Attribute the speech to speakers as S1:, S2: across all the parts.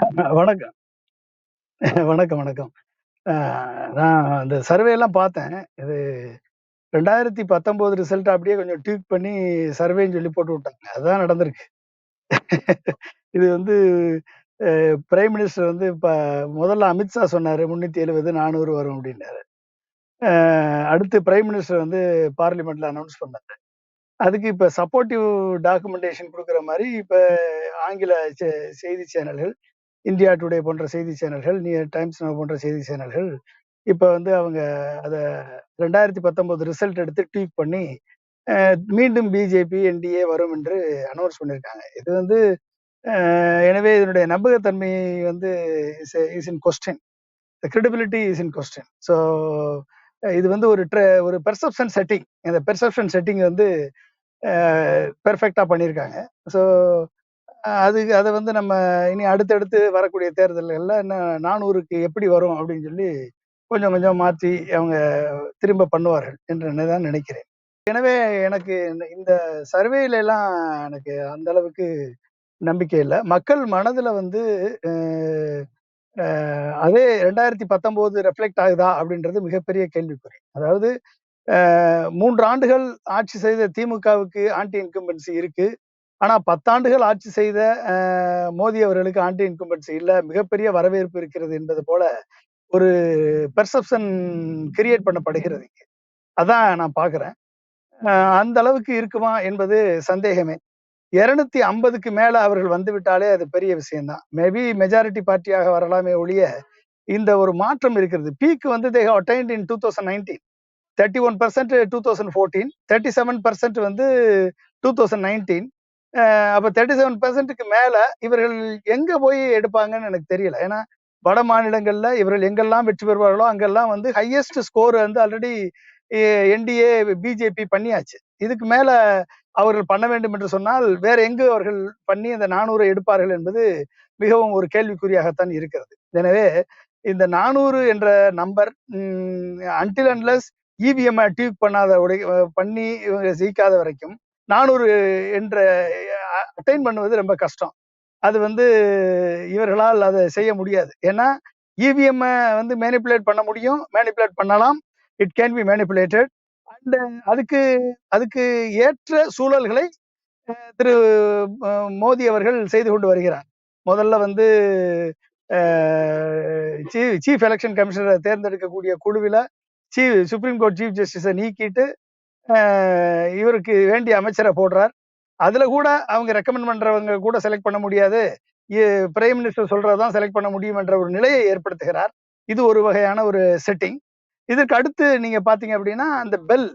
S1: வணக்கம். வணக்கம் வணக்கம். நான் அந்த சர்வே எல்லாம் பார்த்தேன். இது ரெண்டாயிரத்தி பத்தொன்பது ரிசல்ட் அப்படியே கொஞ்சம் ட்வீட் பண்ணி சர்வேன்னு சொல்லி போட்டு விட்டாங்க. அதுதான் நடந்திருக்கு. இது வந்து பிரைம் மினிஸ்டர் வந்து இப்போ முதல்ல அமித்ஷா சொன்னார் முந்நூற்றி எழுபது நானூறு வரும் அப்படின்னாரு. அடுத்து பிரைம் மினிஸ்டர் வந்து பார்லிமெண்ட்ல அனௌன்ஸ் பண்ணாரு. அதுக்கு இப்போ சப்போர்ட்டிவ் டாக்குமெண்டேஷன் கொடுக்குற மாதிரி இப்போ ஆங்கில செய்தி சேனல்கள் இந்தியா டுடே போன்ற செய்தி சேனல்கள் நியூ டைம்ஸ் போன்ற செய்தி சேனல்கள் இப்போ வந்து அவங்க அதை ரெண்டாயிரத்தி பத்தொன்பது ரிசல்ட் எடுத்து ட்வீட் பண்ணி மீண்டும் பிஜேபி என்டிஏ வரும் என்று அனௌன்ஸ் பண்ணியிருக்காங்க இது வந்து எனவே இதனுடைய நம்பகத்தன்மை வந்து is is in question credibility is in question so இது வந்து ஒரு ஒரு பெர்செப்ஷன் செட்டிங் இந்த பெர்செப்ஷன் செட்டிங் வந்து பெர்ஃபெக்டாக பண்ணியிருக்காங்க ஸோ அது அதை வந்து நம்ம இனி அடுத்தடுத்து வரக்கூடிய தேர்தல்கள்ல என்ன நானூறுக்கு எப்படி வரும் அப்படின்னு சொல்லி கொஞ்சம் கொஞ்சம் மாற்றி அவங்க திரும்ப பண்ணுவார்கள் என்று தான் நினைக்கிறேன். எனவே எனக்கு இந்த சர்வேல எல்லாம் எனக்கு அந்த அளவுக்கு நம்பிக்கை இல்லை. மக்கள் மனதுல வந்து அதே ரெண்டாயிரத்தி பத்தொம்போது ரெஃப்ளெக்ட் ஆகுதா அப்படின்றது மிகப்பெரிய கேள்விக்குறி. அதாவது மூன்று ஆண்டுகள் ஆட்சி செய்த திமுகவுக்கு ஆன்டி இன்கம்பன்சி இருக்கு. ஆனா பத்தாண்டுகள் ஆட்சி செய்த மோடி அவர்களுக்கு ஆன்டி இன்கம்பன்சி இல்ல. மிகப்பெரிய வரவேற்பு இருக்கிறது என்பது போல ஒரு பெர்செப்ஷன் கிரியேட் பண்ணப்படுகிறது அதான் நான் பாக்குறேன் அந்த அளவுக்கு இருக்குமா என்பது சந்தேகமே. இருநூத்தி ஐம்பதுக்கு மேல அவர்கள் வந்து விட்டாலே அது பெரிய விஷயம்தான். மேபி மெஜாரிட்டி பார்ட்டியாக வரலாமே ஒழிய இந்த ஒரு மாற்றம் இருக்கிறது. பீக் வந்து they attained in two thousand nineteen thirty one percent two thousand fourteen thirty seven percent வந்து டூ தௌசண்ட் நைன்டீன் அப்போ தேர்ட்டி செவன் பர்சன்ட்டுக்கு மேலே இவர்கள் எங்கே போய் எடுப்பாங்கன்னு எனக்கு தெரியல. ஏன்னா வட மாநிலங்களில் இவர்கள் எங்கெல்லாம் வெற்றி பெறுவார்களோ அங்கெல்லாம் வந்து ஹையஸ்ட் ஸ்கோர் வந்து ஆல்ரெடி என்டிஏ பிஜேபி பண்ணியாச்சு. இதுக்கு மேலே அவர்கள் பண்ண வேண்டும் என்று சொன்னால் வேற எங்கு அவர்கள் பண்ணி அந்த நானூறு எடுப்பார்கள் என்பது மிகவும் ஒரு கேள்விக்குறியாகத்தான் இருக்கிறது. எனவே இந்த நானூறு என்ற நம்பர் அன்டில் அன்லஸ் இவிஎம் டியூப் பண்ணாத உடை பண்ணி ஜெயிக்காத வரைக்கும் நானூறு என்ற அட்டைன் பண்ணுவது ரொம்ப கஷ்டம். அது வந்து இவர்களால் அதை செய்ய முடியாது. ஏன்னா இவிஎம் வந்து மேனிப்புலேட் பண்ண முடியும் மேனிப்புலேட் பண்ணலாம். It can be manipulated and அதுக்கு அதுக்கு ஏற்ற சூழல்களை திரு மோடி அவர்கள் செய்து கொண்டு வருகிறார். முதல்ல வந்து சீஃப் எலெக்ஷன் கமிஷனரை தேர்ந்தெடுக்கக்கூடிய குழுவில் சீஃப் சுப்ரீம் கோர்ட் சீஃப் ஜஸ்டிஸை நீக்கிட்டு இவருக்கு வேண்டிய அமைச்சரை போடுறார். அதுல கூட அவங்க ரெக்கமெண்ட் பண்றவங்க கூட செலக்ட் பண்ண முடியாது. பிரைம் மினிஸ்டர் சொல்றதான் செலக்ட் பண்ண முடியும் என்ற ஒரு நிலையை ஏற்படுத்துகிறார். இது ஒரு வகையான ஒரு செட்டிங் இதற்கு அடுத்து நீங்க பாத்தீங்க அப்படின்னா அந்த பெல்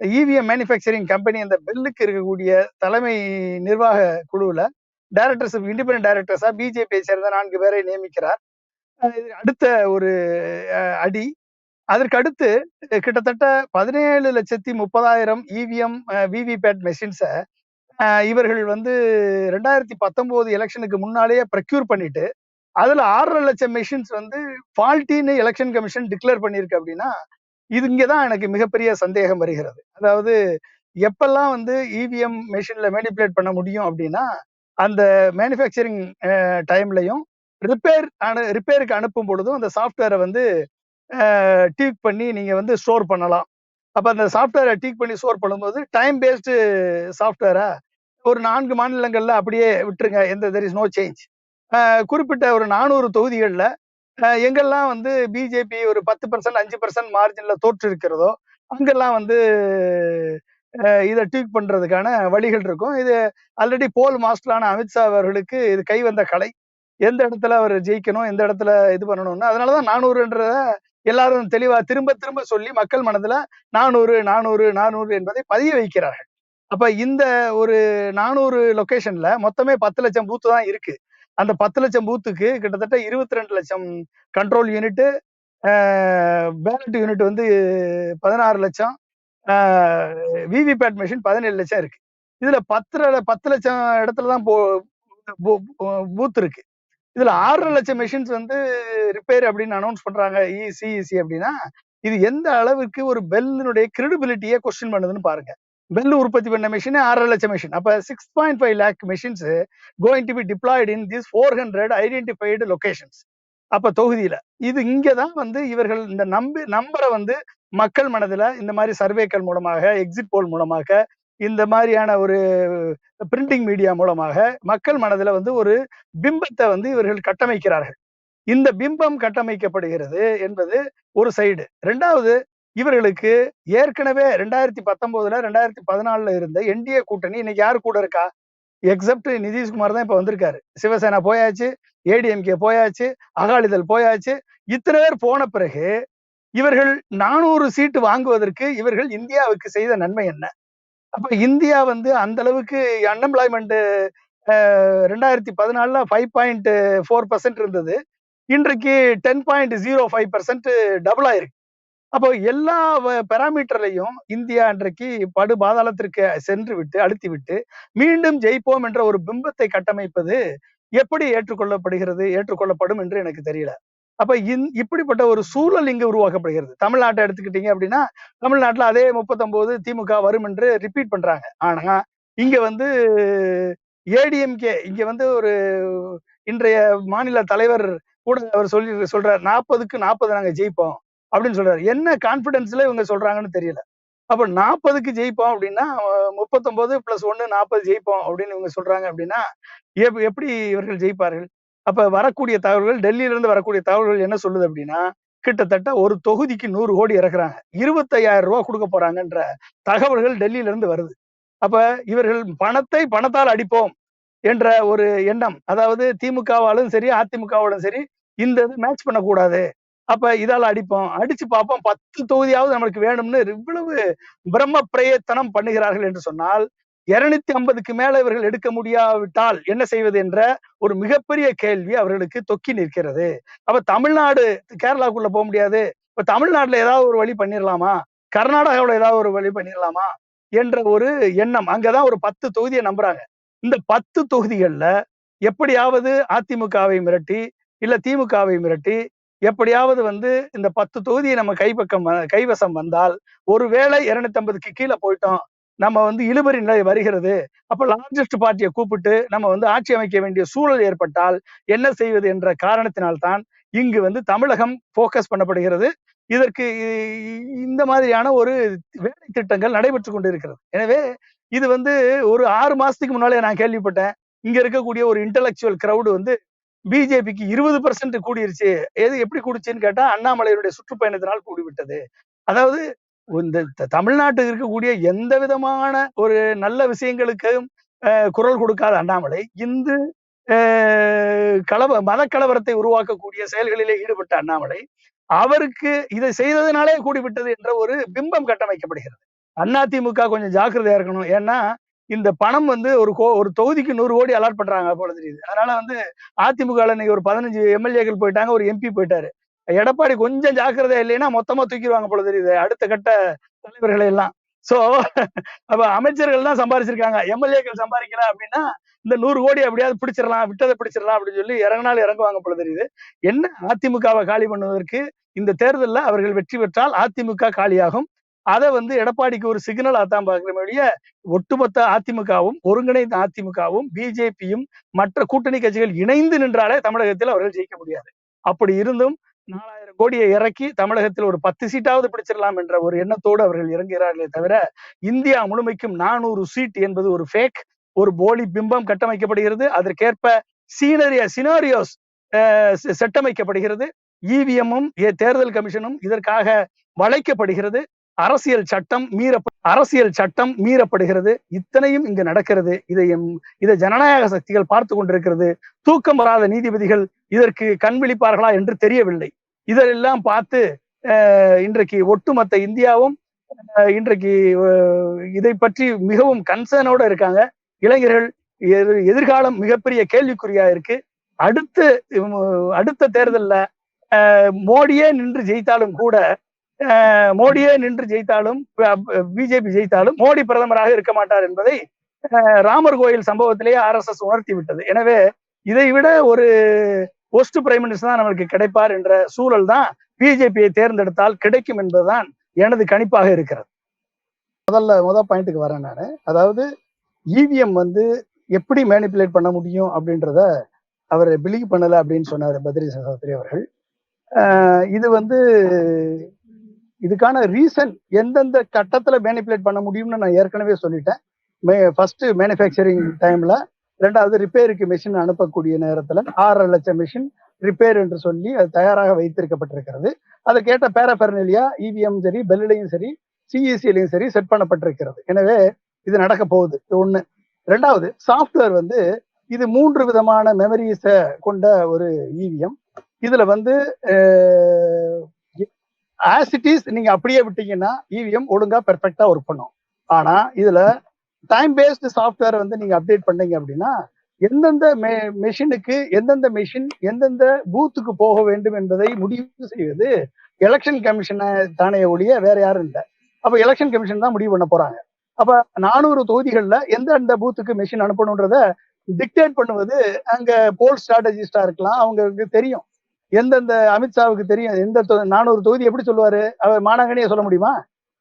S1: இவிஎம் மேனுஃபேக்சரிங் கம்பெனி அந்த பெல்லுக்கு இருக்கக்கூடிய தலைமை நிர்வாக குழுவுல டைரக்டர்ஸ் இண்டிபெண்ட் டைரக்டர்ஸாக பிஜேபியை சேர்ந்த நான்கு பேரை நியமிக்கிறார். அடுத்த ஒரு அடி அதற்கடுத்து கிட்டத்தட்ட பதினேழு லட்சத்தி முப்பதாயிரம் இவிஎம் விவிபேட் மெஷின்ஸை இவர்கள் வந்து ரெண்டாயிரத்தி பத்தொம்போது எலெக்ஷனுக்கு முன்னாலேயே ப்ரக்யூர் பண்ணிட்டு அதில் ஆறரை லட்சம் மெஷின்ஸ் வந்து ஃபால்ட்டின்னு எலெக்ஷன் கமிஷன் டிக்ளேர் பண்ணியிருக்கு அப்படின்னா இது இங்கே தான் எனக்கு மிகப்பெரிய சந்தேகம் வருகிறது. அதாவது எப்பெல்லாம் வந்து இவிஎம் மெஷினில் மேனிப்புலேட் பண்ண முடியும் அப்படின்னா அந்த மேனுஃபேக்சரிங் டைம்லையும் ரிப்பேர் அனு ரிப்பேருக்கு அனுப்பும் பொழுதும் அந்த சாஃப்ட்வேரை வந்து டீக் பண்ணி நீங்கள் வந்து ஸ்டோர் பண்ணலாம். அப்போ அந்த சாஃப்ட்வேரை டீக் பண்ணி ஸ்டோர் பண்ணும்போது டைம் பேஸ்டு சாஃப்ட்வேரா ஒரு நான்கு மாநிலங்களில் அப்படியே விட்டுருங்க. எந்த தெர் இஸ் நோ சேஞ்ச் குறிப்பிட்ட ஒரு நானூறு தொகுதிகளில் எங்கெல்லாம் வந்து பிஜேபி ஒரு பத்து பர்சன்ட் அஞ்சு பர்சன்ட் மார்ஜினில் தோற்று இருக்கிறதோ அங்கெல்லாம் வந்து இதை ட்வீட் பண்ணுறதுக்கான வழிகள் இருக்கும். இது ஆல்ரெடி போல் மாஸ்டரான அமித்ஷா அவர்களுக்கு இது கை வந்த கலை. எந்த இடத்துல அவர் ஜெயிக்கணும் எந்த இடத்துல இது பண்ணணும்னு. அதனால தான் நானூறுன்றத எல்லாரும் தெளிவா திரும்ப திரும்ப சொல்லி மக்கள் மனதுல நானூறு நானூறு நானூறு என்பதை பதிய வைக்கிறார்கள். அப்ப இந்த ஒரு நானூறு லொக்கேஷன்ல மொத்தமே பத்து லட்சம் பூத்து தான் இருக்கு. அந்த பத்து லட்சம் பூத்துக்கு கிட்டத்தட்ட இருபத்தி ரெண்டு லட்சம் கண்ட்ரோல் யூனிட்டு பேலட் யூனிட் வந்து பதினாறு லட்சம் விவிபேட் மிஷின் பதினேழு லட்சம் இருக்கு. இதுல பத்து பத்து லட்சம் இடத்துல தான் பூத் இருக்கு. இதுல ஆறரை லட்சம் மெஷின்ஸ் வந்து ரிப்பேர் அப்படின்னு அனௌன்ஸ் பண்றாங்க. E, இசிஇசி e, அப்படின்னா இது எந்த அளவுக்கு ஒரு பெல்லினுடைய கிரெடிபிலிட்டியை கொஸ்டின் பண்ணுதுன்னு பாருங்க. பெல் உற்பத்தி பண்ண மிஷின் ஆறரை லட்சம் மிஷின் அப்ப six point five lakh machines going to be deployed in this four hundred identified locations அப்ப தொகுதியில. இது இங்கதான் வந்து இவர்கள் இந்த நம்பி நம்பரை வந்து மக்கள் மனதுல இந்த மாதிரி சர்வேக்கள் மூலமாக எக்ஸிட் போல் மூலமாக இந்த மாதிரியான ஒரு பிரிண்டிங் மீடியா மூலமாக மக்கள் மனதுல வந்து ஒரு பிம்பத்தை வந்து இவர்கள் கட்டமைக்கிறார்கள். இந்த பிம்பம் கட்டமைக்கப்படுகிறது என்பது ஒரு சைடு ரெண்டாவது இவர்களுக்கு ஏற்கனவே ரெண்டாயிரத்தி பத்தொன்பதுல ரெண்டாயிரத்தி பதினாலுல இருந்த என்டிஏ கூட்டணி இன்னைக்கு யாரு கூட இருக்கா? எக்ஸப்ட் நிதிஷ்குமார் தான் இப்ப வந்திருக்காரு. சிவசேனா போயாச்சு ஏடிஎம்கே போயாச்சு அகாலிதள் போயாச்சு. இத்தனை பேர் போன பிறகு இவர்கள் நானூறு சீட்டு வாங்குவதற்கு இவர்கள் இந்தியாவுக்கு செய்த நன்மை என்ன? அப்ப இந்தியா வந்து அந்த அளவுக்கு அன்எம்ப்ளாய்மெண்ட் ரெண்டாயிரத்தி பதினாலில் ஃபைவ் பாயிண்ட் ஃபோர் பர்சன்ட் இருந்தது. இன்றைக்கு ten point zero five percent double ஆயிருக்கு. அப்போ எல்லா பெராமீட்டர்லையும் இந்தியா இன்றைக்கு படு பாதாளத்திற்கு சென்று விட்டு அழுத்தி விட்டு மீண்டும் ஜெயிப்போம் என்ற ஒரு பிம்பத்தை கட்டமைப்பது எப்படி ஏற்றுக்கொள்ளப்படுகிறது ஏற்றுக்கொள்ளப்படும் என்று எனக்கு தெரியல. அப்ப இந் இப்படிப்பட்ட ஒரு சூழல் இங்கு உருவாக்கப்படுகிறது. தமிழ்நாட்டை எடுத்துக்கிட்டீங்க அப்படின்னா தமிழ்நாட்டில் அதே முப்பத்தொன்பது திமுக வரும் என்று ரிப்பீட் பண்றாங்க. ஆனா இங்க வந்து ஏடிஎம்கே இங்க வந்து ஒரு இன்றைய மாநில தலைவர் கூட அவர் சொல்லி சொல்றாரு நாற்பதுக்கு நாற்பது நாங்க ஜெயிப்போம் அப்படின்னு சொல்றாரு. என்ன கான்பிடன்ஸ்ல இவங்க சொல்றாங்கன்னு தெரியல. அப்ப நாற்பதுக்கு ஜெயிப்போம் அப்படின்னா முப்பத்தொன்பது பிளஸ் ஒன்னு நாற்பது ஜெயிப்போம் அப்படின்னு இவங்க சொல்றாங்க அப்படின்னா எப்படி இவர்கள் ஜெயிப்பார்கள்? அப்ப வரக்கூடிய தகவல்கள் டெல்லியில இருந்து வரக்கூடிய தகவல்கள் என்ன சொல்லுது அப்படின்னா கிட்டத்தட்ட ஒரு தொகுதிக்கு நூறு கோடி இறக்குறாங்க. இருபத்தையாயிரம் ரூபா கொடுக்க போறாங்கன்ற தகவல்கள் டெல்லியில இருந்து வருது. அப்ப இவர்கள் பணத்தை பணத்தால் அடிப்போம் என்ற ஒரு எண்ணம் அதாவது திமுகவாலும் சரி அதிமுகவாலும் சரி இந்த இது மேட்ச் பண்ணக்கூடாது. அப்ப இதால அடிப்போம். அடிச்சு பார்ப்போம். பத்து தொகுதியாவது நம்மளுக்கு வேணும்னு இவ்வளவு பிரம்ம பிரயத்தனம் பண்ணுகிறார்கள் என்று சொன்னால் இருநூத்தி ஐம்பதுக்கு மேல இவர்கள் எடுக்க முடியாவிட்டால் என்ன செய்வது என்ற ஒரு மிகப்பெரிய கேள்வி அவர்களுக்கு தொக்கி நிற்கிறது. அப்ப தமிழ்நாடு கேரளாக்குள்ள போக முடியாது. இப்ப தமிழ்நாட்டுல ஏதாவது ஒரு வழி பண்ணிடலாமா கர்நாடகாவுல ஏதாவது ஒரு வழி பண்ணிடலாமா என்ற ஒரு எண்ணம். அங்கதான் ஒரு பத்து தொகுதியை நம்புறாங்க. இந்த பத்து தொகுதிகள்ல எப்படியாவது அதிமுகவை மிரட்டி இல்ல திமுகவை மிரட்டி எப்படியாவது வந்து இந்த பத்து தொகுதியை நம்ம கைப்பக்கம் வ- கைவசம் வந்தால் ஒருவேளை இருநூத்தி ஐம்பதுக்கு கீழே போயிட்டோம் நம்ம வந்து இழுபறி நிலை வருகிறது. அப்ப லார்ஜஸ்ட் பார்ட்டியை கூப்பிட்டு நம்ம வந்து ஆட்சி அமைக்க வேண்டிய சூழல் ஏற்பட்டால் என்ன செய்வது என்ற காரணத்தினால்தான் இங்கு வந்து தமிழகம் போக்கஸ் பண்ணப்படுகிறது. இதற்கு இந்த மாதிரியான ஒரு வேலை திட்டங்கள் நடைபெற்று கொண்டிருக்கிறது. எனவே இது வந்து ஒரு ஆறு மாசத்துக்கு முன்னாலே நான் கேள்விப்பட்டேன். இங்க இருக்கக்கூடிய ஒரு இன்டலெக்சுவல் கிரௌடு வந்து பிஜேபிக்கு இருபது பர்சன்ட் கூடிருச்சு. எது எப்படி கூடிச்சுன்னு கேட்டா அண்ணாமலையுடைய சுற்றுப்பயணத்தினால் கூடிவிட்டது. அதாவது இந்த தமிழ்நாட்டுக்கு இருக்கக்கூடிய எந்த விதமான ஒரு நல்ல விஷயங்களுக்கும் குரல் கொடுக்காத அண்ணாமலை இந்து கலவ மத கலவரத்தை உருவாக்கக்கூடிய செயல்களிலே ஈடுபட்ட அண்ணாமலை அவருக்கு இதை செய்ததினாலே கூடிவிட்டது என்ற ஒரு பிம்பம் கட்டமைக்கப்படுகிறது. அதிமுக கொஞ்சம் ஜாக்கிரதையா இருக்கணும். ஏன்னா இந்த பணம் வந்து ஒரு கோ ஒரு தொகுதிக்கு நூறு கோடி அலாட் பண்றாங்க போல தெரியுது. அதனால வந்து அதிமுக இன்னைக்கு ஒரு பதினஞ்சு எம்எல்ஏக்கள் போயிட்டாங்க ஒரு எம்பி போயிட்டாரு. எடப்பாடி கொஞ்சம் ஜாக்கிரதையா இல்லைன்னா மொத்தமா தூக்கிடுவாங்க போல தெரியுது அடுத்த கட்ட தலைவர்களை எல்லாம். சோ அப்ப அமைச்சர்கள் தான் சம்பாதிச்சிருக்காங்க எம்எல்ஏக்கள் சம்பாதிக்கல அப்படின்னா இந்த நூறு கோடி அப்படியாவது பிடிச்சிடலாம் விட்டதை பிடிச்சிடலாம் அப்படின்னு சொல்லி இறங்கினாலும் இறங்குவாங்க போல தெரியுது. என்ன? அதிமுகவை காலி பண்ணுவதற்கு இந்த தேர்தல்ல அவர்கள் வெற்றி பெற்றால் அதிமுக காலியாகும். அதை வந்து எடப்பாடிக்கு ஒரு சிக்னல் ஆத்தான் பார்க்குற வழிய ஒட்டுமொத்த அதிமுகவும் ஒருங்கிணைந்த அதிமுகவும் பிஜேபியும் மற்ற கூட்டணி கட்சிகள் இணைந்து நின்றாலே தமிழகத்தில் அவர்கள் ஜெயிக்க முடியாது. அப்படி இருந்தும் நாலாயிரம் கோடியை இறக்கி தமிழகத்தில் ஒரு பத்து சீட்டாவது பிடிச்சிடலாம் என்ற ஒரு எண்ணத்தோடு அவர்கள் இறங்குகிறார்களே தவிர இந்தியா முழுமைக்கும் நானூறு சீட் என்பது ஒரு ஃபேக் ஒரு போலி பிம்பம் கட்டமைக்கப்படுகிறது. அதற்கேற்ப சீனரிய சினாரியோஸ் செட்டமைக்கப்படுகிறது. இவிஎம்மும் தேர்தல் கமிஷனும் இதற்காக வளைக்கப்படுகிறது. அரசியல் சட்டம் மீற அரசியல் சட்டம் மீறப்படுகிறது. இத்தனையும் இங்கு நடக்கிறது. இதை இதை ஜனநாயக சக்திகள் பார்த்து கொண்டிருக்கிறது. தூக்கம் வராத நீதிபதிகள் இதற்கு கண் விழிப்பார்களா என்று தெரியவில்லை. இதெல்லாம் பார்த்து அஹ், இன்றைக்கு ஒட்டுமொத்த இந்தியாவும் அஹ், இன்றைக்கு இதை பற்றி மிகவும் கன்சர்னோட இருக்காங்க. இளைஞர்கள் எதிர்காலம் மிகப்பெரிய கேள்விக்குறியா இருக்கு. அடுத்து அடுத்த தேர்தல்ல மோடியே நின்று ஜெயித்தாலும் கூட மோடியே நின்று ஜெயித்தாலும் பிஜேபி ஜெயித்தாலும் மோடி பிரதமராக இருக்க மாட்டார் என்பதை அஹ், ராமர் கோயில் சம்பவத்திலேயே ஆர்எஸ்எஸ் உணர்த்தி விட்டது. எனவே இதை விட ஒரு போஸ்ட் பிரைம் மினிஸ்டர் தான் நமக்கு கிடைப்பார் என்ற சூழல் தான் பிஜேபியை தேர்ந்தெடுத்தால் கிடைக்கும் என்பதுதான் எனது கணிப்பாக இருக்கிறது. முதல்ல முதல் பாயிண்ட்டுக்கு வரேன் நான். அதாவது இவிஎம் வந்து எப்படி மேனிப்புலேட் பண்ண முடியும் அப்படின்றத அவர் பிலீவ் பண்ணல அப்படின்னு சொன்னார் பத்ரி சசாஸ்திரி அவர்கள். ஆஹ் இது வந்து இதுக்கான ரீசன் எந்தெந்த கட்டத்துல மேனிப்புலேட் பண்ண முடியும்னு நான் ஏற்கனவே சொல்லிட்டேன். மே ஃபர்ஸ்ட் மேனுஃபேக்சரிங் டைம்ல ரெண்டாவது ரிப்பேருக்கு மிஷின் அனுப்பக்கூடிய நேரத்துல ஆறரை லட்சம் மிஷின் ரிப்பேர் என்று சொல்லி அது தயாராக வைத்திருக்கப்பட்டிருக்கிறது. அதை கேட்ட பேரபெர்னலியா இவிஎம் சரி பெல்லையும் சரி சிஇசிலையும் சரி செட் பண்ணப்பட்டிருக்கிறது. எனவே இது நடக்க போகுது. இது ஒண்ணு. ரெண்டாவது சாஃப்ட்வேர் வந்து இது மூன்று விதமான மெமரிஸை கொண்ட ஒரு இவிஎம் இதுல வந்து ஆஸ் இட் இஸ் நீங்க அப்படியே விட்டீங்கன்னா இவிஎம் ஒழுங்கா பெர்ஃபெக்டா ஒர்க் பண்ணும். ஆனா இதுல டைம் பேஸ்டு சாஃப்ட்வேர் வந்து நீங்க அப்டேட் பண்ணீங்க அப்படின்னா எந்தெந்த மெஷினுக்கு எந்தெந்த மெஷின் எந்தெந்த பூத்துக்கு போக வேண்டும் என்பதை முடிவு செய்வது எலெக்ஷன் கமிஷனை தானே ஒழிய வேற யாரும் இல்லை. அப்ப எலெக்ஷன் கமிஷன் தான் முடிவு பண்ண போறாங்க. அப்ப நானூறு தொகுதிகள்ல எந்தெந்த பூத்துக்கு மெஷின் அனுப்பணுன்றத டிக்டேட் பண்ணுவது அங்க போல் ஸ்ட்ராட்டஜிஸ்டா இருக்கலாம் அவங்களுக்கு தெரியும். எந்தெந்த அமித்ஷாவுக்கு தெரியும்? எந்த நானூறு தொகுதி எப்படி சொல்லுவாரு? அவர் மானாங்கனியே சொல்ல முடியுமா?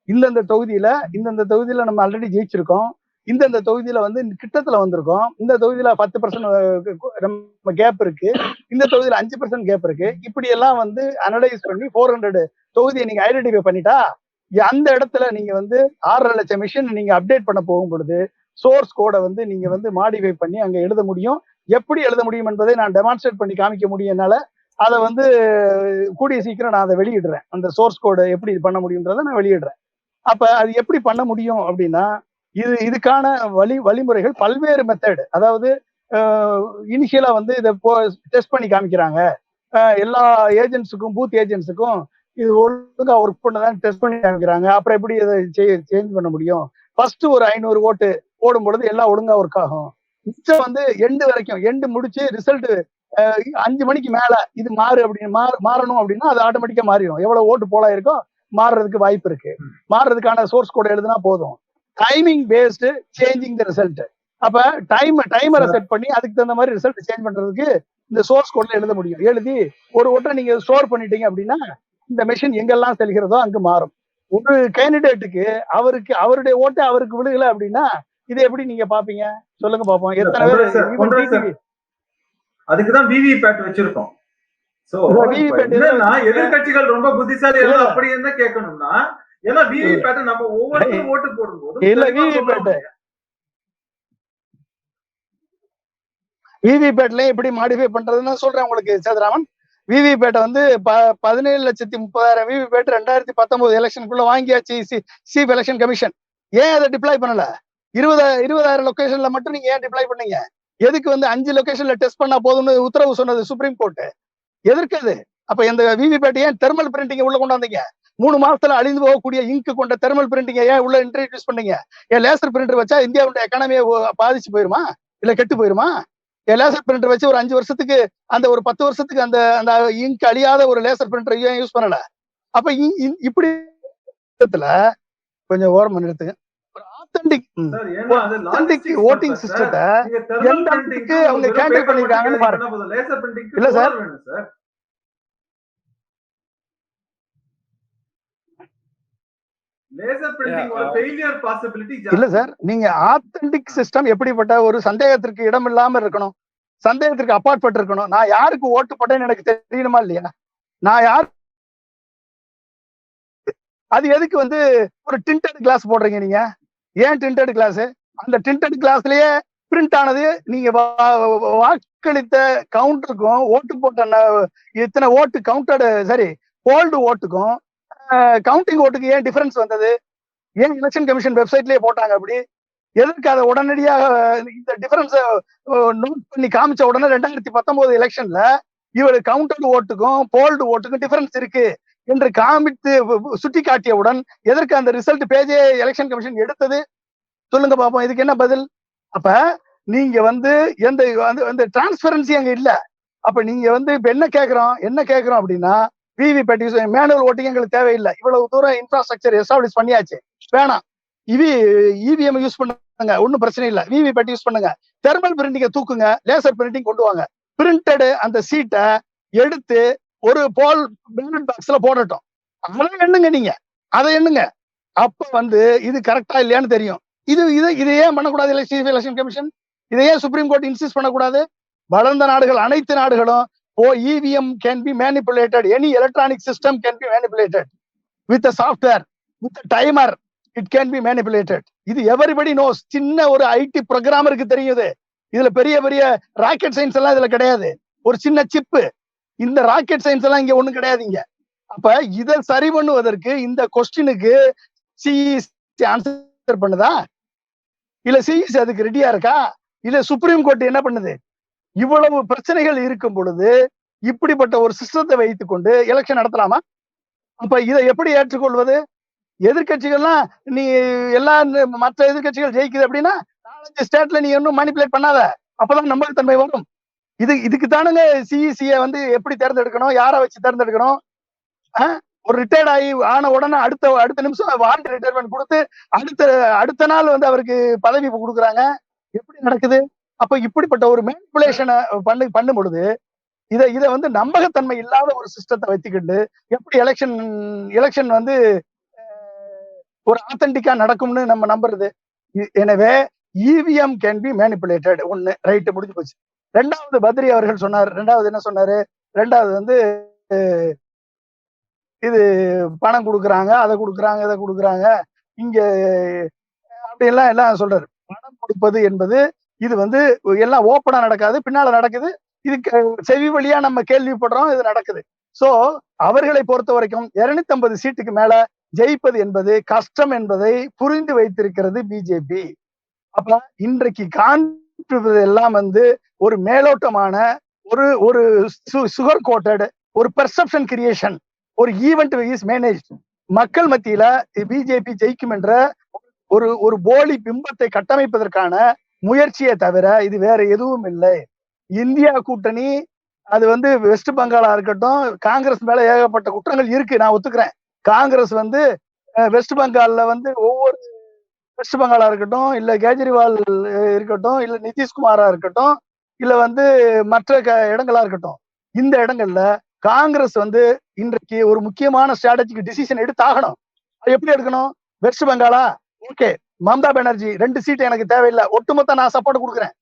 S1: இந்தந்த தொகுதியில இந்தந்த தொகுதியில நம்ம ஆல்ரெடி ஜெயிச்சிருக்கோம். இந்தந்த தொகுதியில வந்து கிட்டத்துல வந்திருக்கோம். இந்த தொகுதியில பத்து பர்சன்ட் நம்ம கேப் இருக்கு. இந்த தொகுதியில அஞ்சு பர்சன்ட் கேப் இருக்கு. இப்படி எல்லாம் வந்து அனலைஸ் பண்ணி ஃபோர் ஹண்ட்ரட் தொகுதியை நீங்க ஐடென்டிஃபை பண்ணிட்டா அந்த இடத்துல நீங்க வந்து ஆறரை லட்சம் மிஷின் நீங்க அப்டேட் பண்ண போகும் பொழுது சோர்ஸ் கோடை வந்து நீங்க வந்து மாடிஃபை பண்ணி அங்க எழுத முடியும். எப்படி எழுத முடியும் என்பதை நான் டெமான்ஸ்ட்ரேட் பண்ணி காமிக்க முடியும் என்னால. அதை வந்து கூடிய சீக்கிரம் நான் அதை வெளியிடுறேன். அந்த சோர்ஸ் கோடை எப்படி பண்ண முடியுன்றதை நான் வெளியிடுறேன். அப்ப அது எப்படி பண்ண முடியும் அப்படின்னா இது இதுக்கான வழி வழிமுறைகள் பல்வேறு மெத்தடு அதாவது இனிஷியலா வந்து இதை போ டெஸ்ட் பண்ணி காமிக்கிறாங்க. எல்லா ஏஜென்ட்ஸுக்கும் பூத் ஏஜென்ட்ஸுக்கும் இது ஒழுங்கா ஒர்க் பண்ணதான் டெஸ்ட் பண்ணி காமிக்கிறாங்க. அப்புறம் எப்படி இதை சேஞ்ச் பண்ண முடியும்? ஃபர்ஸ்ட் ஒரு ஐநூறு ஓட்டு போடும் பொழுது எல்லாம் ஒழுங்கா ஒர்க் ஆகும். மிச்சம் வந்து எண்டு வரைக்கும் எண்டு முடிச்சு ரிசல்ட் அஞ்சு மணிக்கு மேல இது மாறு அப்படின்னு மாறு மாறணும் அப்படின்னா அது ஆட்டோமேட்டிக்கா மாறிடும். எவ்வளவு ஓட்டு போல இருக்கோ மாறுறதுக்கு வாய்ப்பு இருக்கு. மாறுறதுக்கான சோர்ஸ் கோட் எழுதுனா போதும். Timing based changing the result அப்ப டைம் டைமரை செட் பண்ணி அதுக்கு தகுந்த மாதிரி ரிசல்ட் சேஞ்ச் பண்றதுக்கு இந்த சோர்ஸ் கோட்ல எழுத முடியும். எழுதி ஒரு ஓட்டை நீங்க ஸ்டோர் பண்ணிட்டீங்க அப்படின்னா இந்த மெஷின் எங்கெல்லாம் செல்கிறதோ அங்கு மாறும். ஒரு கேண்டிடேட்டுக்கு அவருக்கு அவருடைய ஓட்டு அவருக்கு விழுகல அப்படின்னா இதை எப்படி நீங்க பாப்பீங்க சொல்லுங்க பாப்போம். எத்தனை பேர்
S2: ஒன்றரை சார். அதுக்குதான் விவி பேட் வச்சிருக்கோம் சோ என்னன்னா எதிர்கட்சிகள் ரொம்ப புத்திசாலி. எல்லாம் அப்படி என்ன கேட்கணும்னா ஏன்னா விவி பேட்டை நம்ம ஒவ்வொருத்தரும் ஓட்டு போடும்போது
S1: இல்ல.
S2: சொல்லணும்.
S1: விவிபேட்லயும் எப்படி மாடிஃபை பண்றதுன்னு சொல்றேன் உங்களுக்கு சேதுராமன் விவிபேட்டை வந்து ப- பதினேழு லட்சத்தி முப்பதாயிரம் விவிபேட் ரெண்டாயிரத்தி பத்தொன்பது எலெக்ஷனுக்குள்ள வாங்கியாச்சு சீஃப் எலெக்ஷன் கமிஷன் ஏன் அதை டிப்ளாய் பண்ணல இருபதா இருபதாயிரம் லொகேஷன்ல மட்டும் நீங்க ஏன் டிப்ளாய் பண்ணீங்க எதுக்கு வந்து அஞ்சு லொகேஷன்ல டெஸ்ட் பண்ணா போதும்னு உத்தரவு சொன்னது சுப்ரீம் கோர்ட் எதற்கு அது? அப்ப இந்த விவிபேட் ஏன் தெர்மல் பிரிண்டிங் உள்ள கொண்டாந்தீங்க மூணு மாசத்துல அழிந்து போகக்கூடிய இங்கு கொண்ட தெர்மல் பிரிண்டிங் ஏன் உள்ள இன்ட்ரடியூஸ் பண்ணீங்க? ஏன் லேசர் பிரிண்டர் வச்சா இந்தியாவுடைய எக்கானமியை பாதிச்சு போயிருமா? இல்ல கெட்டு போயிருமா? ஏன் லேசர் பிரிண்டர் வச்சு ஒரு அஞ்சு வருஷத்துக்கு அந்த ஒரு பத்து வருஷத்துக்கு அந்த அந்த இங்க் அழியாத ஒரு லேசர் பிரிண்டர் ஏன் யூஸ் பண்ணல? அப்ப இ- இப்படி கொஞ்சம் ஓரம் நிறுத்துங்க. ஓட்டிங் சிஸ்டத்தை எந்த அளவுக்கு அவங்க பண்ணிருக்காங்கன்னு பாருங்க.
S2: க்கு
S1: இல்ல. சார். நீங்க ஆத்தென்டிக் சிஸ்டம் எப்படிப்பட்ட ஒரு சந்தேகத்திற்கு இடம் இல்லாம இருக்கணும். சந்தேகத்திற்கு அப்பாற்பட்டு இருக்கணும். நான் யாருக்கு ஓட்டு போட்டேன்னு எனக்கு தெரியணுமா இல்லையா? நான் யார் அது எதுக்கு வந்து ஒரு டிண்டட் கிளாஸ் போடுறீங்க நீங்க? ஏன் டிண்டட் கிளாஸ் அந்த டிண்டட் கிளாஸ்லயே பிரிண்ட் ஆனது நீங்க வா- வாக்களித்த கவுண்டருக்கும் ஓட்டு போட்ட இத்தனை ஓட்டு கவுண்டடு சரி போல்டு ஓட்டுக்கும் கவுண்டிங் ஓட்டுக்கு ஏன் டிஃபரன்ஸ் வந்தது? ஏன் எலெக்ஷன் கமிஷன் வெப்சைட்லயே போட்டாங்க அப்படி? எதற்கு அதை உடனடியாக இந்த டிஃபரன்ஸை நோட் பண்ணி காமிச்ச உடனே ரெண்டாயிரத்தி பத்தொன்பது எலெக்ஷன்ல இவர் கவுண்டர் ஓட்டுக்கும் போல்டு ஓட்டுக்கும் டிஃபரன்ஸ் இருக்கு. என்று காமித்து சுட்டி காட்டியவுடன் எதற்கு அந்த ரிசல்ட் பேஜே எலெக்ஷன் கமிஷன் எடுத்தது? சொல்லுங்க பாப்போம் இதுக்கு என்ன பதில்? அப்ப நீங்க வந்து எந்த அந்த- டிரான்ஸ்பரன்சி அங்க இல்ல. அப்ப நீங்க வந்து இப்ப என்ன கேக்குறோம்? என்ன கேக்குறோம் அப்படின்னா விவி பேட்டி மேனுவல் ஓட்டிங் எங்களுக்கு தேவையில்லை. இவ்வளவு தூரம் இன்ஃப்ராஸ்ட்ரக்சர் எஸ்டாப்ளிஷ் பண்ணியாச்சு. வேணாம். இவி இவிஎம் யூஸ் பண்ணுங்க. ஒன்றும் பிரச்சனை இல்லை. விவி பேட் யூஸ் பண்ணுங்க. தெர்மல் பிரிண்டிங்கை தூக்குங்க. லேசர் பிரிண்டிங் கொண்டு வாங்க. பிரிண்டடு அந்த சீட்டை எடுத்து ஒரு போல் பேலட் பாக்ஸ்ல போடட்டும். அதெல்லாம் எண்ணுங்க நீங்க. அதை எண்ணுங்க. அப்ப வந்து இது கரெக்டா இல்லையான்னு தெரியும். இது இது இதை ஏன் பண்ணக்கூடாது எலெக்ஷன் எலெக்ஷன் கமிஷன்? இதையே சுப்ரீம் கோர்ட் இன்சிஸ்ட் பண்ணக்கூடாது? வளர்ந்த நாடுகள் அனைத்து நாடுகளும் ஓ EVM can be manipulated any electronic system can be manipulated with software with timer it can be manipulated இது எவரிபடி நோஸ் சின்ன ஒரு ஐடி ப்ரோக்ராமருக்கு தெரியுது இதுல பெரிய பெரிய ராக்கெட் சயின்ஸ் எல்லாம் இதுல கிடையாது. ஒரு சின்ன சிப்பு இந்த ராக்கெட் சயின்ஸ் எல்லாம் இங்க ஒண்ணும் கிடையாதுங்க. அப்ப இதை சரி பண்ணுவதற்கு இந்த கொஸ்டினுக்கு சிஇசி ஆன்சர் பண்ணுதா? இல்ல சிஇசி அதுக்கு ரெடியா இருக்கா? இல்ல சுப்ரீம் கோர்ட் என்ன பண்ணுது? இவ்வளவு பிரச்சனைகள் இருக்கும் பொழுது இப்படிப்பட்ட ஒரு சிஸ்டத்தை வைத்துக் கொண்டு எலெக்ஷன் நடத்தலாமா? அப்ப இதை எப்படி ஏற்றுக்கொள்வது? எதிர்கட்சிகள்லாம் நீ எல்லா மற்ற எதிர்கட்சிகள் ஜெயிக்குது அப்படின்னா நாலஞ்சு ஸ்டேட்ல நீ இன்னும் மேனிபுலேட் பண்ணாத. அப்பதான் நம்பகத்தன்மை வரும். இது இதுக்கு தானுங்க சிஇசியை வந்து எப்படி தேர்ந்தெடுக்கணும்? யாரை வச்சு தேர்ந்தெடுக்கணும்? ஆஹ் ஒரு ரிட்டையர்ட் ஆகி ஆன உடனே அடுத்த அடுத்த நிமிஷம் வாரண்ட் ரிட்டையர்மெண்ட் கொடுத்து அடுத்த அடுத்த நாள் வந்து அவருக்கு பதவி கொடுக்குறாங்க. எப்படி நடக்குது? அப்ப இப்படிப்பட்ட ஒரு மேனிபுலேஷனை பண்ணு பண்ணும் பொழுது இதை இதை வந்து நம்பகத்தன்மை இல்லாத ஒரு சிஸ்டத்தை வைத்துக்கிட்டு எப்படி எலெக்ஷன் எலெக்ஷன் வந்து ஒரு ஆத்தன்டிக்கா நடக்கும்னு நம்ம நம்புறது? எனவே இவிஎம் கேன் பி மேனிபுலேட்டட் ஒன்னு ரைட்டு முடிஞ்சு போச்சு. ரெண்டாவது பத்ரி அவர்கள் சொன்னார். ரெண்டாவது என்ன சொன்னாரு? ரெண்டாவது வந்து இது பணம் கொடுக்குறாங்க அதை கொடுக்குறாங்க இதை கொடுக்குறாங்க. இங்க அப்படியெல்லாம் எல்லாம் சொல்றாரு. பணம் கொடுப்பது என்பது இது வந்து எல்லாம் ஓப்பனா நடக்காது பின்னால நடக்குது. இது செவி வழியா நம்ம கேள்விப்படுறோம் இது நடக்குது. சோ அவர்களை பொறுத்த வரைக்கும் இருநூத்தி ஐம்பது சீட்டுக்கு மேல ஜெயிப்பது என்பது கஷ்டம் என்பதை புரிந்து வைத்திருக்கிறது பிஜேபி அப்ப இன்றைக்கு காந்தி காண்பிப்பது எல்லாம் வந்து ஒரு மேலோட்டமான ஒரு ஒரு சுகர் கோட்டட் ஒரு பெர்செப்ஷன் கிரியேஷன் ஒரு ஈவெண்ட் இஸ் மேனேஜ் மக்கள் மத்தியில பிஜேபி ஜெயிக்கும் என்ற ஒரு ஒரு போலி பிம்பத்தை கட்டமைப்பதற்கான முயற்சியை தவிர இது வேற எதுவும் இல்லை. இந்தியா கூட்டணி அது வந்து வெஸ்ட் பெங்காலா இருக்கட்டும் காங்கிரஸ் மேல ஏகப்பட்ட குற்றங்கள் இருக்கு நான் ஒத்துக்கிறேன். காங்கிரஸ் வந்து வெஸ்ட் பெங்கால்ல வந்து ஒவ்வொரு வெஸ்ட் பெங்காலா இருக்கட்டும் இல்ல கேஜ்ரிவால் இருக்கட்டும் இல்ல நிதிஷ்குமாரா இருக்கட்டும் இல்ல வந்து மற்ற இடங்களா இருக்கட்டும் இந்த இடங்கள்ல காங்கிரஸ் வந்து இன்றைக்கு ஒரு முக்கியமான ஸ்ட்ராட்டஜிக்கு டிசிஷன் எடுத்தாகணும். அது எப்படி எடுக்கணும்? வெஸ்ட் பெங்காலா ஓகே மம்தா பானர்ஜி ரெண்டு சீட் எனக்கு தேவையில்லை. ஒட்டுமொத்த நான் சப்போர்ட் கொடுக்குறேன்.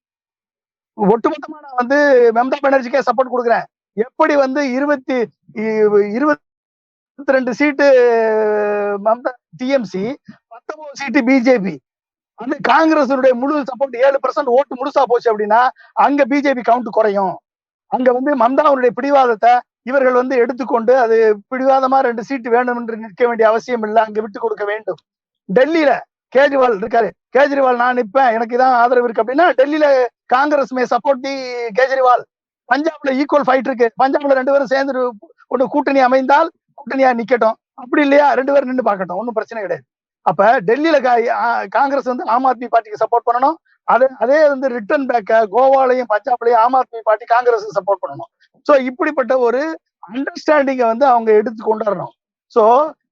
S1: ஒட்டுமொத்தமா நான் வந்து மம்தா பானர்ஜிக்கே சப்போர்ட் கொடுக்குறேன். எப்படி வந்து இருபத்தி இருபத்தி ரெண்டு சீட்டு மம்தா டிஎம்சி பத்தொன்பது சீட்டு பிஜேபி அது காங்கிரஸுடைய முழு சப்போர்ட் ஏழு பர்சன்ட் ஓட்டு முழுசா போச்சு அப்படின்னா அங்க பிஜேபி கவுண்ட் குறையும். அங்க வந்து மம்தாவுடைய பிடிவாதத்தை இவர்கள் வந்து எடுத்துக்கொண்டு அது பிடிவாதமா ரெண்டு சீட்டு வேணும் என்று நிற்க வேண்டிய அவசியம் இல்லை அங்க விட்டு கொடுக்க வேண்டும். டெல்லியில கேஜ்ரிவால் இருக்காரு. கேஜ்ரிவால் நான் நிற்பேன் எனக்கு இதான் ஆதரவு இருக்கு அப்படின்னா டெல்லியில Congress may support the Kejriwal. பஞ்சாப்ல ஈக்குவல் ஃபைட் இருக்கு. பஞ்சாப்ல ரெண்டு பேரும் சேர்ந்து ஒன்று கூட்டணி அமைந்தால் கூட்டணியா நிக்கட்டும். அப்படி இல்லையா? ரெண்டு பேரும் நின்று பார்க்கட்டும். ஒன்றும் பிரச்சனை கிடையாது. அப்ப டெல்லியில காங்கிரஸ் வந்து ஆம் ஆத்மி பார்ட்டிக்கு சப்போர்ட் பண்ணணும். அதே அதே வந்து ரிட்டர்ன் பேக்க கோவாலையும் பஞ்சாப்லையும் ஆம் ஆத்மி பார்ட்டி காங்கிரஸுக்கு சப்போர்ட் பண்ணணும். சோ இப்படிப்பட்ட ஒரு அண்டர்ஸ்டாண்டிங்கை வந்து அவங்க எடுத்து கொண்டு வரணும். சோ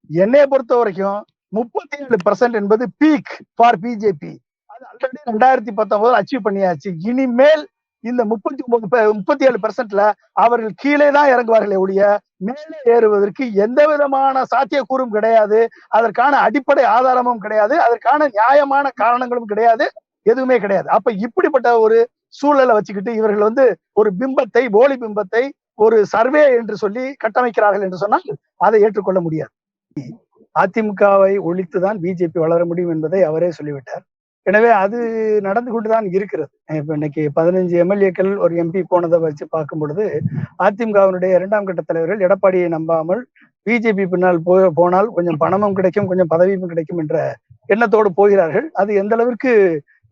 S1: என்னைய பொறுத்த வரைக்கும் முப்பத்தி ஏழு பர்சன்ட் என்பது பீக் ஃபார் பிஜேபி அது ஆல்ரெடி ரெண்டாயிரத்தி பத்தொன்பதுல அச்சீவ் பண்ணியாச்சு. இனிமேல் இந்த முப்பத்தி ஒன்பது முப்பத்தி ஏழு பெர்சென்ட்ல அவர்கள் கீழே தான் இறங்குவார்களே ஒழிய மேலே ஏறுவதற்கு எந்த விதமான சாத்தியக்கூறும் கிடையாது. அதற்கான அடிப்படை ஆதாரமும் கிடையாது. அதற்கான நியாயமான காரணங்களும் கிடையாது. எதுவுமே கிடையாது. அப்ப இப்படிப்பட்ட ஒரு சூழலை வச்சுக்கிட்டு இவர்கள் வந்து ஒரு பிம்பத்தை போலி பிம்பத்தை ஒரு சர்வே என்று சொல்லி கட்டமைக்கிறார்கள் என்று சொன்னால் அதை ஏற்றுக்கொள்ள முடியாது. அதிமுகவை ஒழித்துதான் பிஜேபி வளர முடியும் என்பதை அவரே சொல்லிவிட்டார். எனவே அது நடந்து கொண்டுதான் இருக்கிறது. இப்ப இன்னைக்கு பதினஞ்சு எம்எல்ஏக்கள் ஒரு எம்பி போனதை வச்சு பார்க்கும் பொழுது அதிமுகவினுடைய இரண்டாம் கட்ட தலைவர்கள் எடப்பாடியை நம்பாமல் பிஜேபி பின்னால் போ போனால் கொஞ்சம் பணமும் கிடைக்கும் கொஞ்சம் பதவியும் கிடைக்கும் என்ற எண்ணத்தோடு போகிறார்கள். அது எந்த அளவிற்கு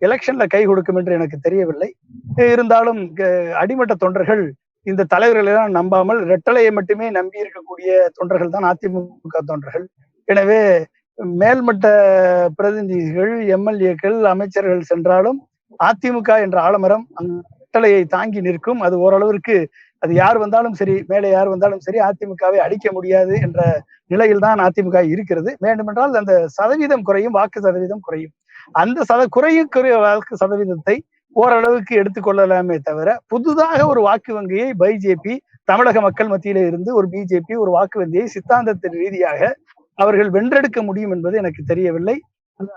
S1: எலெக்ஷன்ல கை கொடுக்கும் என்று எனக்கு தெரியவில்லை. இருந்தாலும் அடிமட்ட தொண்டர்கள் இந்த தலைவர்களை எல்லாம் நம்பாமல் ரெட்டலையை மட்டுமே நம்பி இருக்கக்கூடிய தொண்டர்கள் தான் அதிமுக தொண்டர்கள். எனவே மேல்மட்ட பிரதிநிதிகள் எம்எல்ஏக்கள் அமைச்சர்கள் சென்றாலும் அதிமுக என்ற ஆலமரம் அந்த கட்டளையை தாங்கி நிற்கும். அது ஓரளவிற்கு அது யார் வந்தாலும் சரி மேலே யார் வந்தாலும் சரி அதிமுகவை அடிக்க முடியாது என்ற நிலையில் தான் அதிமுக இருக்கிறது. வேண்டுமென்றால் அந்த சதவீதம் குறையும் வாக்கு சதவீதம் குறையும். அந்த சத குறையும் குறைய வாக்கு சதவீதத்தை ஓரளவுக்கு எடுத்துக்கொள்ளலாமே தவிர புதுதாக ஒரு வாக்கு வங்கியை பிஜேபி தமிழக மக்கள் மத்தியில இருந்து ஒரு பிஜேபி ஒரு வாக்கு வங்கியை சித்தாந்தத்தின் ரீதியாக அவர்கள் வென்றெடுக்க முடியும் என்பது எனக்கு தெரியவில்லை. அது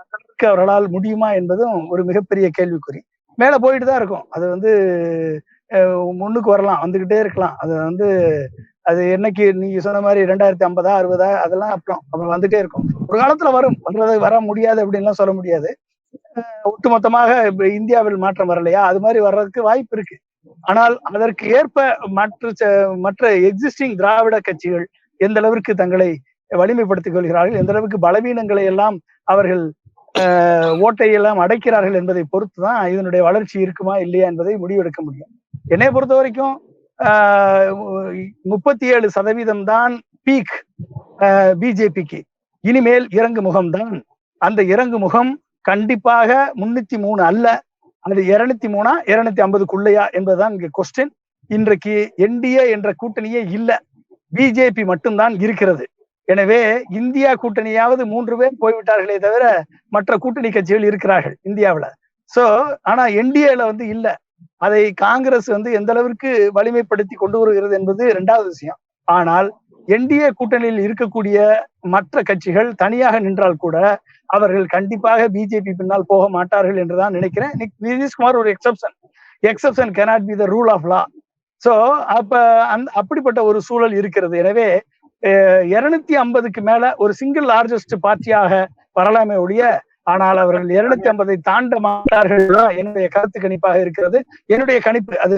S1: அவர்களால் முடியுமா என்பதும் ஒரு மிகப்பெரிய கேள்விக்குறி. மேல போயிட்டு தான் இருக்கும். அது வந்து முன்னுக்கு வரலாம் வந்துகிட்டே இருக்கலாம். அது வந்து அது என்னைக்கு நீங்க சொன்ன மாதிரி ரெண்டாயிரத்தி ஐம்பதா அறுபதா அதெல்லாம் அப்புறம் அப்புறம் வந்துட்டே இருக்கும். ஒரு காலத்துல வரும். வர்றது வர முடியாது அப்படின்லாம் சொல்ல முடியாது. ஒட்டுமொத்தமாக இந்தியாவில் மாற்றம் வரலையா? அது மாதிரி வர்றதுக்கு வாய்ப்பு இருக்கு. ஆனால் அதற்கு ஏற்ப மற்ற மற்ற எக்ஸிஸ்டிங் திராவிட கட்சிகள் எந்த அளவிற்கு தங்களை வலிமைப்படுத்திக் கொள்கிறார்கள் எந்த அளவுக்கு பலவீனங்களை எல்லாம் அவர்கள் ஆஹ், ஓட்டை எல்லாம் அடைக்கிறார்கள் என்பதை பொறுத்து தான் இதனுடைய வளர்ச்சி இருக்குமா இல்லையா என்பதை முடிவெடுக்க முடியும். என்னை பொறுத்த வரைக்கும் முப்பத்தி ஏழு சதவீதம் தான் பீக் பிஜேபிக்கு இனிமேல் இறங்கு முகம்தான். அந்த இறங்கு முகம் கண்டிப்பாக முன்னூத்தி மூணு அல்ல அது இருநூத்தி மூணா இருநூத்தி ஐம்பதுக்குள்ளையா என்பதுதான் இங்க கொஸ்டின் இன்றைக்கு என்டிஏ என்ற கூட்டணியே இல்ல. பிஜேபி மட்டும்தான் இருக்கிறது. எனவே இந்தியா கூட்டணியாவது மூன்று பேர் போய்விட்டார்களே தவிர மற்ற கூட்டணி கட்சிகள் இருக்கிறார்கள் இந்தியாவில். சோ ஆனா என்டிஏல வந்து இல்ல. அதை காங்கிரஸ் வந்து எந்த அளவிற்கு வலிமைப்படுத்தி கொண்டு வருகிறது என்பது இரண்டாவது விஷயம். ஆனால் என்டிஏ கூட்டணியில் இருக்கக்கூடிய மற்ற கட்சிகள் தனியாக நின்றால் கூட அவர்கள் கண்டிப்பாக பிஜேபி பின்னால் போக மாட்டார்கள் என்றுதான் நினைக்கிறேன். நிதிஷ்குமார் ஒரு exception exception cannot be the rule of law so அப்ப அந்த அப்படிப்பட்ட ஒரு சூழல் இருக்கிறது. எனவே இருநூத்தி ஐம்பதுக்கு மேல ஒரு சிங்கிள் லார்ஜஸ்ட் பார்ட்டியாக வரலாமே ஒழிய ஆனால் அவர்கள் இருநூத்தி ஐம்பதை தாண்ட மாட்டார்கள் தான் என்னுடைய கருத்து கணிப்பாக இருக்கிறது. என்னுடைய கணிப்பு அது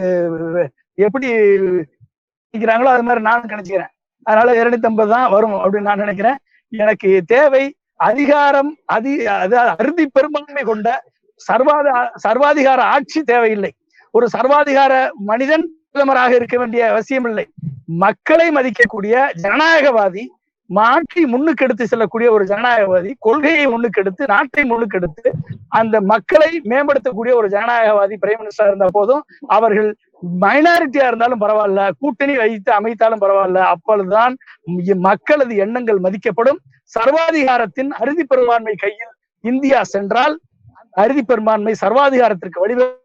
S1: எப்படி நினைக்கிறாங்களோ அது மாதிரி நானும் நினைச்சுக்கிறேன் அதனால இருநூத்தி ஐம்பது தான் வரும் அப்படின்னு நான் நினைக்கிறேன். எனக்கு தேவை அதிகாரம் அதி அதாவது அறுதி பெரும்பான்மை கொண்ட சர்வாத சர்வாதிகார ஆட்சி தேவையில்லை. ஒரு சர்வாதிகார மனிதன் பிரதமராக இருக்க வேண்டிய அவசியம் இல்லை. மக்களை மதிக்கக்கூடிய ஜனநாயகவாதி மாற்றி முன்னுக்கெடுத்து செல்லக்கூடிய ஒரு ஜனநாயகவாதி கொள்கையை முன்னுக்கெடுத்து நாட்டை முன்னுக்கெடுத்து அந்த மக்களை மேம்படுத்தக்கூடிய ஒரு ஜனநாயகவாதி பிரைம் மினிஸ்டரா இருந்த போதும். அவர்கள் மைனாரிட்டியா இருந்தாலும் பரவாயில்ல கூட்டணி வைத்து அமைத்தாலும் பரவாயில்ல அப்பொழுதுதான் மக்களது எண்ணங்கள் மதிக்கப்படும். சர்வாதிகாரத்தின் அறுதி பெரும்பான்மை கையில் இந்தியா சென்றால் அறுதி பெரும்பான்மை சர்வாதிகாரத்திற்கு வழிவகுக்கும்.